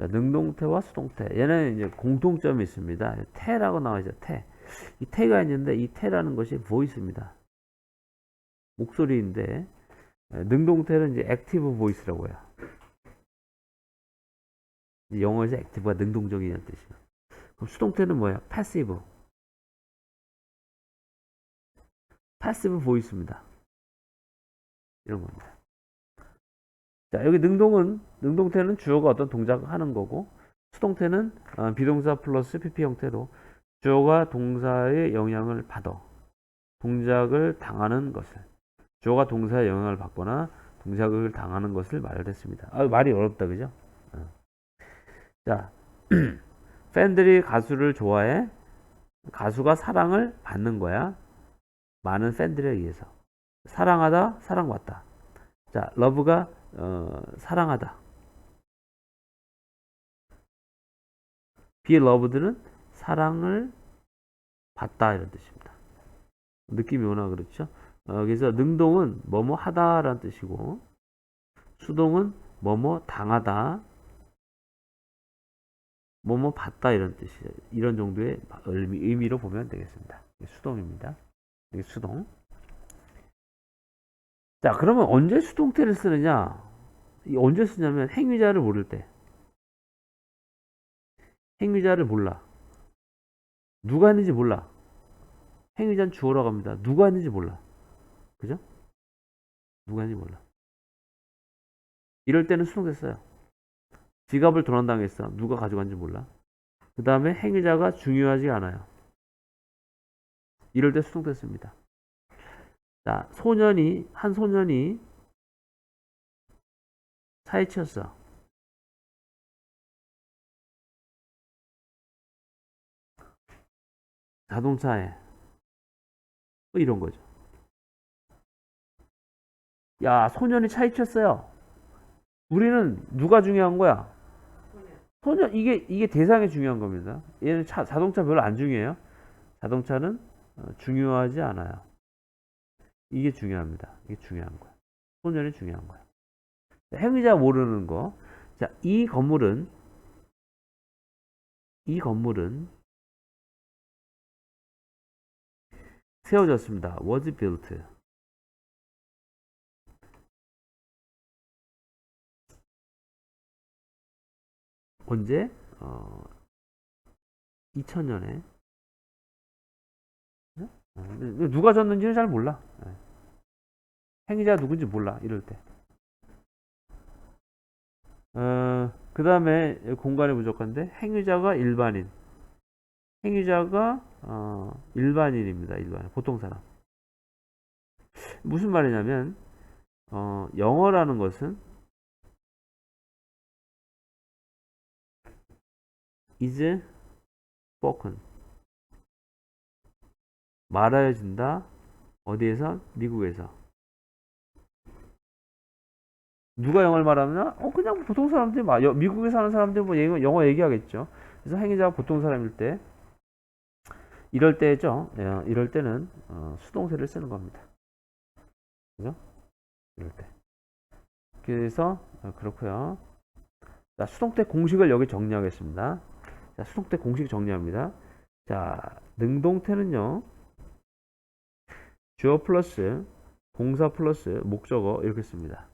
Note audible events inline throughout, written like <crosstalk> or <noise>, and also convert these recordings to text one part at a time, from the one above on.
자, 능동태와 수동태. 얘는 이제 공통점이 있습니다. 태라고 나와있죠. 태. 이 태가 있는데 이 태라는 것이 보이스입니다. 목소리인데 에, 능동태는 이제 액티브 보이스라고 해요. 영어에서 액티브가 능동적이라는 뜻이에요. 그럼 수동태는 뭐예요? 패시브. 패시브 보이스입니다. 이런 겁니다. 자, 여기 능동은, 능동태는 주어가 어떤 동작을 하는 거고, 수동태는 어, 비동사 플러스 PP 형태로 주어가 동사의 영향을 받아 동작을 당하는 것을 주어가 동사의 영향을 받거나 동작을 당하는 것을 말했습니다. 아, 말이 어렵다, 그죠? 어. 자, <clears throat> 팬들이 가수를 좋아해. 가수가 사랑을 받는 거야. 많은 팬들에 의해서. 사랑하다, 사랑받다. 자, 러브가 어, 사랑하다. Be loved는 사랑을 받다 이런 뜻입니다. 느낌이 오나 그렇죠? 어, 그래서 능동은 뭐뭐 하다라는 뜻이고 수동은 뭐뭐 당하다 뭐뭐 받다 이런 뜻이에요. 이런 정도의 의미, 의미 로 보면 되겠습니다. 수동입니다. 이게 수동. 자, 그러면 언제 수동태를 쓰느냐? 이 언제 쓰냐면 행위자를 모를 때. 행위자를 몰라. 누가 했는지 몰라. 행위자는 주어라고 합니다. 누가 했는지 몰라. 그죠? 누가 했는지 몰라. 이럴 때는 수동태 써요. 지갑을 도난당했어. 누가 가져간지 몰라. 그 다음에 행위자가 중요하지 않아요. 이럴 때 수동태 씁니다. 자, 소년이, 한 소년이 차에 치였어. 자동차에. 뭐 이런 거죠. 야, 소년이 차에 치였어요. 우리는 누가 중요한 거야? 소년, 이게, 이게 대상이 중요한 겁니다. 얘는 차, 자동차 별로 안 중요해요. 자동차는 어, 중요하지 않아요. 이게 중요합니다. 이게 중요한 거야. 소년이 중요한 거야. 자, 행위자 모르는 거. 자, 이 건물은 이 건물은 세워졌습니다. was built. 언제? 어, 2000년에. 누가 졌는지는 잘 몰라. 예. 행위자 누군지 몰라. 이럴 때. 어, 그 다음에 공간이 부족한데 행위자가 일반인. 행위자가 어, 일반인입니다. 일반인. 보통 사람. 무슨 말이냐면 어, 영어라는 것은 is spoken. 말하여진다. 어디에서? 미국에서. 누가 영어를 말하느냐? 어, 그냥 보통 사람들이, 막, 여- 미국에 사는 사람들이 뭐 영어 얘기하겠죠. 그래서 행위자가 보통 사람일 때, 이럴 때죠. 예, 이럴 때는, 어, 수동태를 쓰는 겁니다. 그죠? 이럴 때. 그래서, 어, 그렇고요 자, 수동태 공식을 여기 정리하겠습니다. 자, 수동태 공식 정리합니다. 자, 능동태는요, 주어 플러스 동사 플러스 목적어 이렇게 씁니다.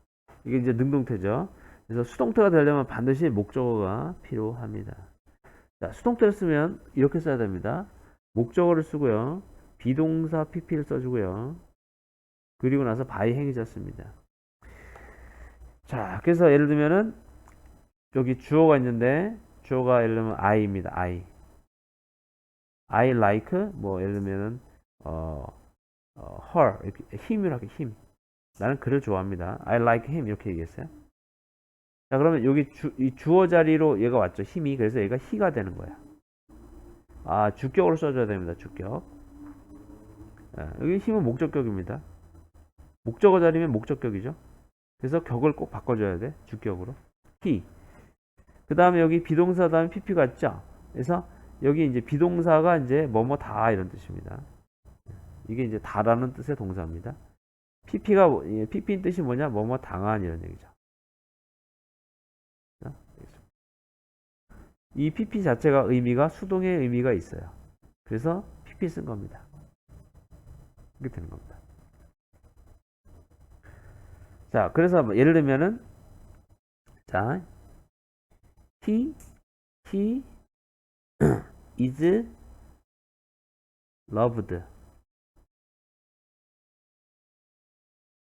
이게 이제 능동태죠. 그래서 수동태가 되려면 반드시 목적어가 필요합니다. 자, 수동태를 쓰면 이렇게 써야 됩니다. 목적어를 쓰고요. 비동사 pp를 써주고요. 그리고 나서 by 행위자 씁니다. 자, 그래서 예를 들면은 여기 주어가 있는데 주어가 예를 들면 I입니다. I. I like 뭐 예를 들면은 어, 어 her 이렇게 힘이라고 힘. 나는 그를 좋아합니다. I like him 이렇게 얘기했어요. 자 그러면 여기 주, 이 주어 자리로 얘가 왔죠. 힘이 그래서 얘가 he가 되는 거야. 아 주격으로 써줘야 됩니다. 주격. 아, 여기 힘은 목적격입니다. 목적어 자리면 목적격이죠. 그래서 격을 꼭 바꿔줘야 돼. 주격으로. he. 그 다음에 여기 비동사 다음에 pp가 있죠. 그래서 여기 이제 비동사가 이제 뭐뭐 다 이런 뜻입니다. 이게 이제 다라는 뜻의 동사입니다. pp가 pp인 뜻이 뭐냐? 뭐뭐 당한 이런 얘기죠. 이 pp 자체가 의미가 수동의 의미가 있어요. 그래서 pp 쓴 겁니다. 이렇게 되는 겁니다. 자, 그래서 뭐 예를 들면은 자, he he <clears throat> is loved.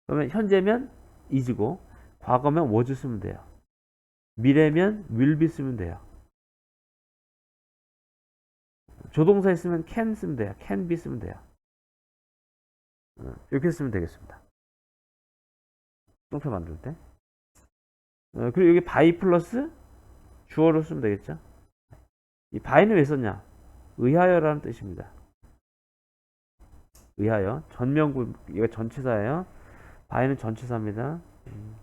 그러면 현재면 is고 과거면 was 쓰면 돼요. 미래면 will be 쓰면 돼요. 조동사 있으면 can 쓰면 돼요. can be 쓰면 돼요. 어, 이렇게 쓰면 되겠습니다. 똥표 만들 때. 어, 그리고 여기 by 플러스 주어로 쓰면 되겠죠. 이 by는 왜 썼냐? 의하여라는 뜻입니다. 의하여. 전명구, 이거 전치사예요. by는 전치사입니다. 음.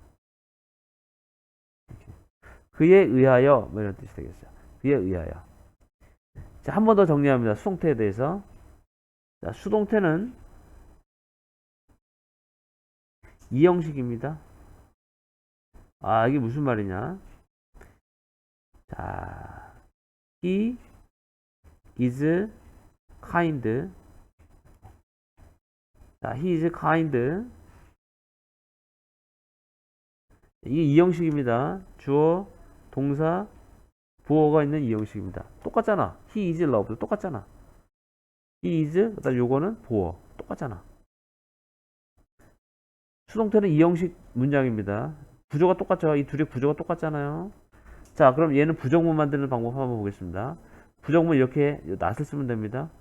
그에 의하여, 뭐 이런 뜻이 되겠어요. 그에 의하여. 자, 한 번 더 정리합니다. 수동태에 대해서. 자, 수동태는 이 형식입니다. 아, 이게 무슨 말이냐? 자, he is kind. 자, he is kind. 이게 이 형식입니다. 주어, 동사, 부어가 있는 이 형식입니다. 똑같잖아. he is loved. 똑같잖아. he is, 그 다음 요거는 부어. 똑같잖아. 수동태는 이 형식 문장입니다. 구조가 똑같죠? 이 둘의 구조가 똑같잖아요. 자, 그럼 얘는 부정문 만드는 방법 한번 보겠습니다. 부정문 이렇게 낫을 쓰면 됩니다.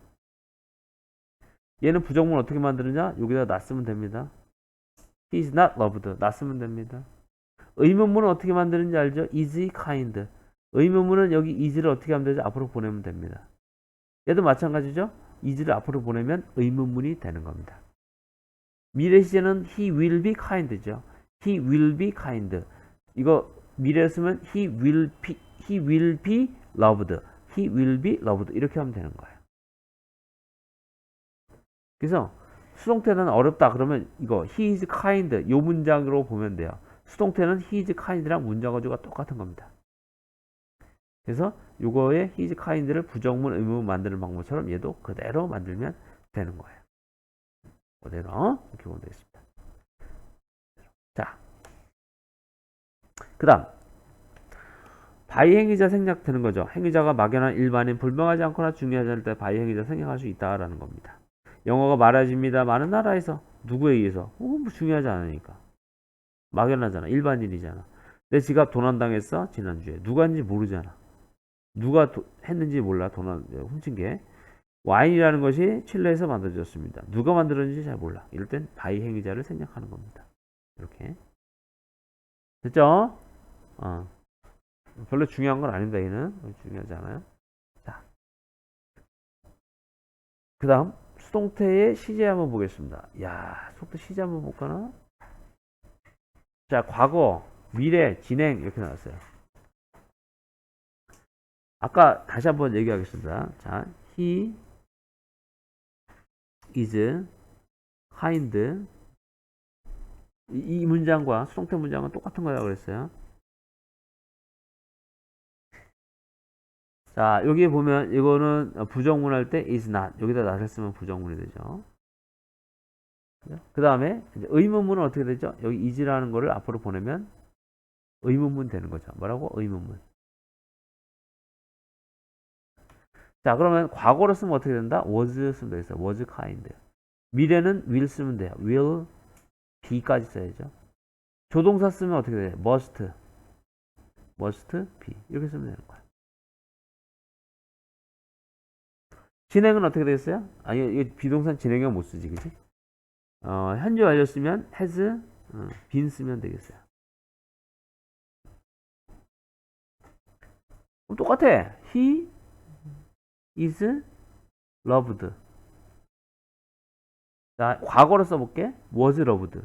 얘는 부정문 어떻게 만드느냐? 여기다 낫 쓰면 됩니다. He is not loved. 낫 쓰면 됩니다. 의문문은 어떻게 만드는지 알죠? is kind. 의문문은 여기 is를 어떻게 하면 되죠? 앞으로 보내면 됩니다. 얘도 마찬가지죠? is를 앞으로 보내면 의문문이 되는 겁니다. 미래 시제는 he will be kind죠. he will be kind. 이거 미래 쓰면 he will be, he will be loved. he will be loved. 이렇게 하면 되는 거예요. 그래서 수동태는 어렵다 그러면 이거 he is kind 요 문장으로 보면 돼요. 수동태는 he is kind랑 문장 어조가 똑같은 겁니다. 그래서 he is kind를 부정문 의문문 만드는 방법처럼 얘도 그대로 만들면 되는 거예요. 그대로 보면 되겠습니다. 자, 그 다음 바이 행위자 생략되는 거죠. 행위자가 막연한 일반인 불명하지 않거나 중요하지 않을 때 바이 행위자 생략할 수 있다라는 겁니다. 영어가 말해집니다. 많은 나라에서 누구에 의해서? 어, 뭐 중요하지 않으니까. 막연하잖아. 일반인이잖아. 내 지갑 도난당했어? 지난주에. 누가 했는지 모르잖아. 누가 도, 했는지 몰라. 도난 훔친 게. 와인이라는 것이 칠레에서 만들어졌습니다. 누가 만들었는지 잘 몰라. 이럴 땐 바이 행위자를 생략하는 겁니다. 이렇게. 됐죠? 어. 별로 중요한 건 아닙니다. 얘는. 중요하지 않아요. 자. 그 다음, 수동태의 시제 한번 보겠습니다. 야, 수동태 시제 한번 볼까나? 자, 과거, 미래, 진행, 이렇게 나왔어요. 아까 다시 한번 얘기하겠습니다. 자, he is kind. 이, 이 문장과 수동태 문장은 똑같은 거라고 그랬어요. 자, 여기 보면 이거는 부정문 할 때 is not. 여기다 not을 쓰면 부정문이 되죠. 그 다음에 의문문은 어떻게 되죠? 여기 is라는 거를 앞으로 보내면 의문문 되는 거죠. 뭐라고? 의문문. 자, 그러면 과거로 쓰면 어떻게 된다? was 쓰면 되겠어요. was kind. 미래는 will 쓰면 돼요. will be까지 써야죠. 조동사 쓰면 어떻게 돼요? must. must be. 이렇게 쓰면 되는 거예요. 진행은 어떻게 되겠어요? 아니, 이 비동산 진행형 못 쓰지, 그지? 어, 현재 완료 쓰면 has, 어, been 쓰면 되겠어요. 똑같아. he is loved. 자, 과거로 써볼게. was loved.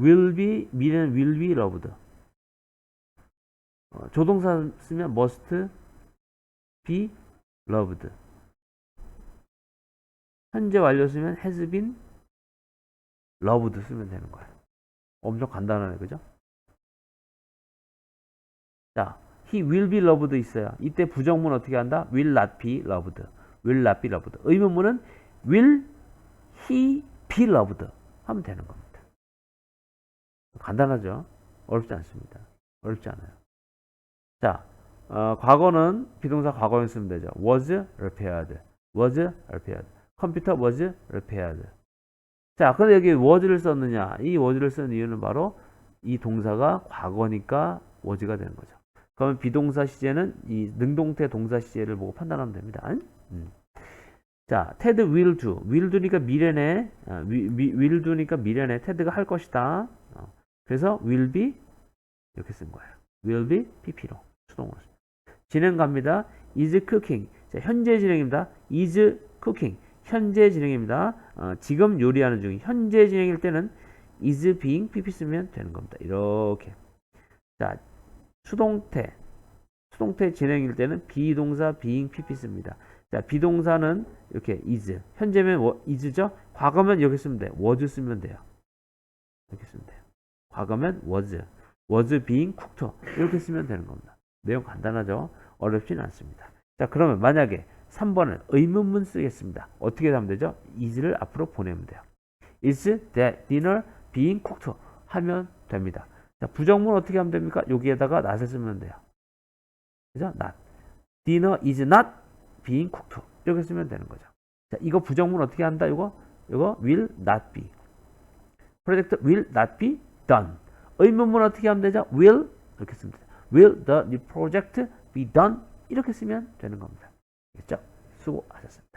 will be, 미래는 will be loved. 어, 조동사 쓰면 must be loved. 현재 완료 쓰면 has been loved 쓰면 되는 거야. 엄청 간단하네, 그죠? 자, he will be loved 있어요. 이때 부정문 어떻게 한다? will not be loved. will not be loved. 의문문은 will he be loved 하면 되는 겁니다. 간단하죠? 어렵지 않습니다. 어렵지 않아요. 자, 어, 과거는 비동사 과거형 쓰면 되죠. was repaired. was repaired. 컴퓨터 was repaired. 자, 근데 여기 was를 썼느냐? 이 was를 쓴 이유는 바로 이 동사가 과거니까 was가 되는 거죠. 그러면 비동사 시제는 이 능동태 동사 시제를 보고 판단하면 됩니다. 음. 자, Ted will do. will do니까 미래네. wi- will do니까 미래네. 테드가 할 것이다. 어, 그래서 will be 이렇게 쓴 거예요. will be pp로 수동으로. 진행 갑니다. is cooking. 자, 현재 진행입니다. is cooking. 현재 진행입니다. 어, 지금 요리하는 중. 현재 진행일 때는 is being pp 쓰면 되는 겁니다. 이렇게. 자, 수동태. 수동태 진행일 때는 비동사 being pp 씁니다. 자, 비동사는 이렇게 is. 현재면 워- is죠? 과거면 여기 쓰면 돼요. was 쓰면 돼요. 이렇게 쓰면 돼요. 과거면 was. was being cooked. 이렇게 쓰면 되는 겁니다. 내용 간단하죠? 어렵지는 않습니다. 자, 그러면 만약에 3번은 의문문 쓰겠습니다. 어떻게 하면 되죠? is를 앞으로 보내면 돼요. is that dinner being cooked? 하면 됩니다. 자, 부정문 어떻게 하면 됩니까? 여기에다가 not을 쓰면 돼요. 그죠? not. dinner is not being cooked. 이렇게 쓰면 되는 거죠. 자, 이거 부정문 어떻게 한다? 이거 이거 will not be. 프로젝트 will not be done. 의문문 어떻게 하면 되죠? will 이렇게 쓰면 돼요. will the new project be done? 이렇게 쓰면 되는 겁니다. 됐죠? 수고하셨습니다.